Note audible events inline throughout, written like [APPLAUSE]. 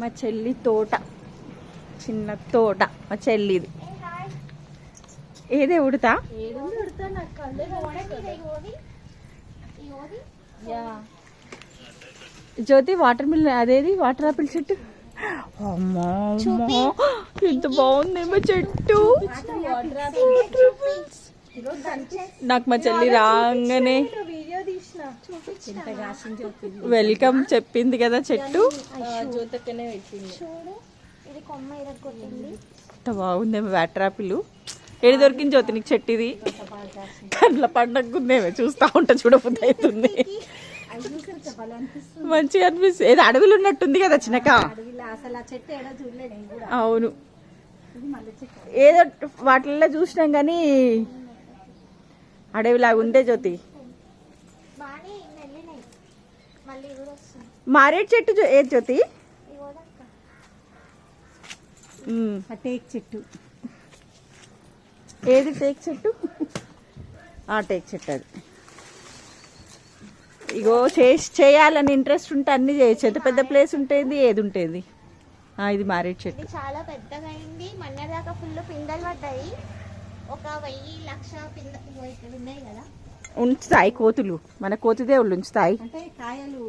మా చెల్లి తోట. చిన్న తోట మా చెల్లిది. ఏదే ఉడతా? జ్యోతి వాటర్ మిల్ అదేది? వాటర్ ఆపిల్ చెట్టు? అమ్మా ఎంత బాగుంది మా చెట్టు. నాకు మా చెల్లి రాగానే వెల్కమ్ చెప్పింది కదా చెట్టు. చూడు ఇది కొమ్మ ఇరగొట్టింది ఎంత బాగుంది వాటర్ ఆపిల్ ఏడు దొరికింది జ్యోతి నీకు చెట్టు ఇది కండ్ల పండగ చూస్తా ఉంటా చూడబుద్ధి అవుతుంది. మంచిగా అనిపిస్తుంది ఏదో అడవిలో ఉన్నట్టుంది కదా చిన్నక అసలు ఆ చెట్టు ఏడో చూడలేదు నేను కూడా. అవును. ఏదో వాటిల్లో చూసినాం కానీ అడవిలాగా ఉందే జ్యోతి బాగానే వెళ్ళినాయి మళ్ళీ కూడా వస్తుంది మారేడు చెట్టు జో- ఏది జ్యోతి? టేక్ చెట్టు. ఏది టేక్ చెట్టు? ఆ టేక్ చెట్టు అది. ఇగో చేసి చేయాలని ఇంట్రెస్ట్ ఉంటే అన్ని చేయొచ్చు. ఎంత పెద్ద ప్లేస్ ఉంటుంది ఏది ఉంటుంది? ఆ, ఇది మారేడు చెట్టు. చాలా పెద్దగా అయింది. మొన్నదాకా ఫుల్ పిందెలు పడ్డాయి. ఒక వెయ్యి లక్ష పింద ఇక్కడ ఉన్నాయి కదా. ఉంచుతాయి కోతులు. మన కోతి దేవుళ్ళు ఉంచుతాయి. అంటే కాయలు.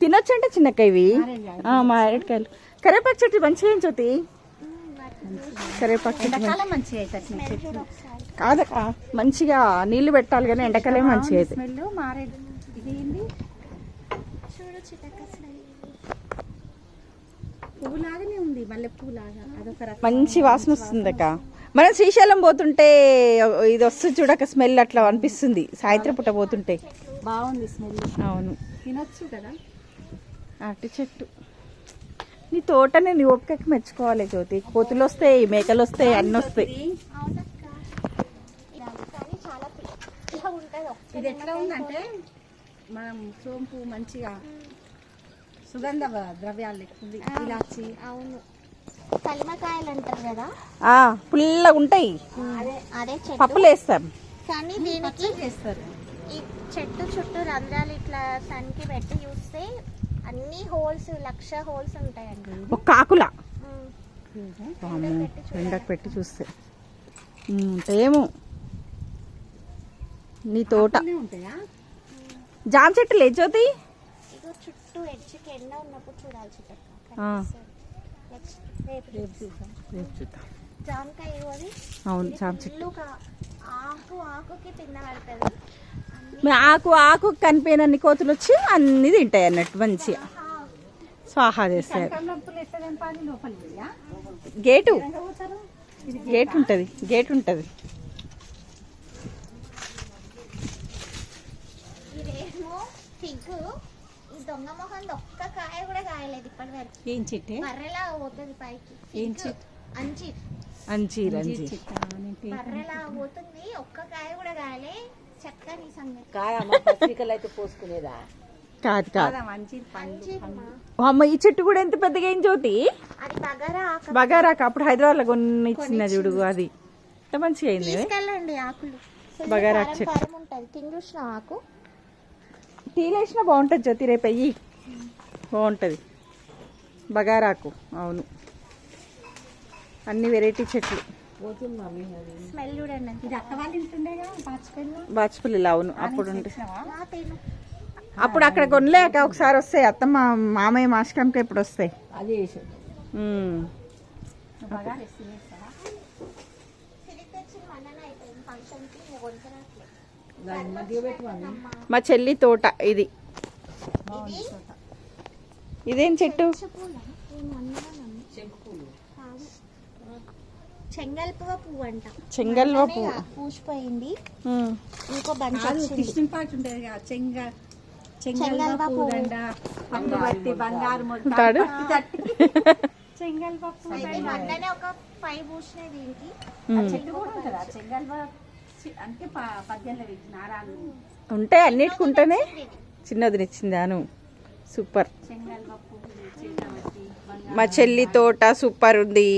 తినొచ్చు అంటే చిన్నక్క ఇవి మారేడుకాయలు. ఆ, మారేడుకాయలు కరేపాకు చెట్టు మంచిగా ఏం జ్యోతి? కరేపాకు చెట్టు మంచిగా కాదక్క. మంచిగా నీళ్ళు పెట్టాలి కానీ ఎండకాలే మంచిగా అయితే మంచి వాసన వస్తుంది అక్క మనం శ్రీశైలం పోతుంటే ఇది వస్తుంది చూడక స్మెల్ అట్లా అనిపిస్తుంది. సాయంత్రం పుట్ట పోతుంటే. బాగుంది స్మెల్. అవును. తినొచ్చు కదా? అరటి చెట్టు. నీ తోటని నీ ఓపికకి మెచ్చుకోవాలి జ్యోతి. కోతులు వస్తాయి మేకలు వస్తాయి అన్నీ వస్తాయి. ఇది ఎట్లా ఉందంటే మనం సోంపు మంచిగా సుగంధ ద్రవ్యాలు. ఇలాచి అవును. కలిమకాయలు అంటారు కదా? ఆ, పుల్లగా ఉంటాయి. అదే అదే చెట్టు. పప్పులు వేస్తాం కానీ దీనికి చేస్తారు. ఈ చెట్టు చుట్టూ రంధ్రాలు ఇట్లా సన్కి పెట్టి చూస్తే అన్ని హోల్స్ లక్ష హోల్స్ ఉంటాయండి. ఒక కాకుల. ఎండకు పెట్టి చూస్తే. ఉంటాయేమో నీ తోట. జామ చెట్టు లే జ్యోతి. చుట్టూ ఎడ్జ్కి ఎండ ఉన్నప్పుడు చూడాలి రేపు చూద్దాం జామకాయ అవును జామ చెట్టు. ఆకు ఆకుకి పింద పడుతుంది మీ ఆకు ఆకు కనిపోయినన్ని కోతులు వచ్చి అన్ని తింటాయి అన్నట్టు మంచిగా. స్వాహా చేస్తారు. గేటు. గేట్ ఉంటుంది గేట్ ఉంటుంది. ఈ దొంగ మొహం ఒక్క కాయ కూడా కాయలేదు ఇప్పటి వరకు ఏం చెట్టే? బర్రెలా పోతుంది పైకి? ఏం చెట్టు అంజీర్. అంజీర్ బర్రెలా పోతుంది? ఒక్క కాయ కూడా కాయలే. చక్కని సంగతి. పండు అంజీర్ మా. అమ్మ ఈ చెట్టు కూడా ఎంత పెద్దగా ఏం జ్యోతి? అది బగారా ఆకు. బగారాక అప్పుడు హైదరాబాద్లో కొన్ని ఇచ్చిన చూడు అది. ఎంత మంచిగా అయింది బగారా చెట్టు. ఉంటుంది. ఆకు. టీలు వేసినా బాగుంటుంది జ్యోతి రేపు అయ్యి బాగుంటుంది. బగారాకు అవును. అన్ని వెరైటీ చెట్లు. బాచుపల్లిలో అవును. అప్పుడు అప్పుడు అక్కడ కొనలేక ఒకసారి వస్తాయి. అత్తమ్మ మామయ్య మాసికంకి ఎప్పుడు వస్తాయి? అదే మా చెల్లి తోట ఇది. ఇది ఇదేం చెట్టు? చెంగల్పువ పువ్వు అంట చెంగల్వ పువ్వు. పూసిపోయింది. ఇంకో బంచ్ కాదు వచ్చింది. కృష్ణ పాటు ఉంటుంది కదా చెంగ చెంగల్వ చెంగల్వ పువ్వు. బంగారు [LAUGHS] చెంగల్వ పువ్వు మొన్ననే ఒక ఫైవ్ పూసినాయి దీనికి. చెట్టు కూడా ఉంటుందా? చెంగల్వ చి- అంటే ప- పద్దెనిమిది నారాలు. ఉంటాయి అన్నిటికి ఉంటేనే చిన్నది నిచ్చిందాను సూపర్ మా చెల్లి తోట సూపర్ ఉంది.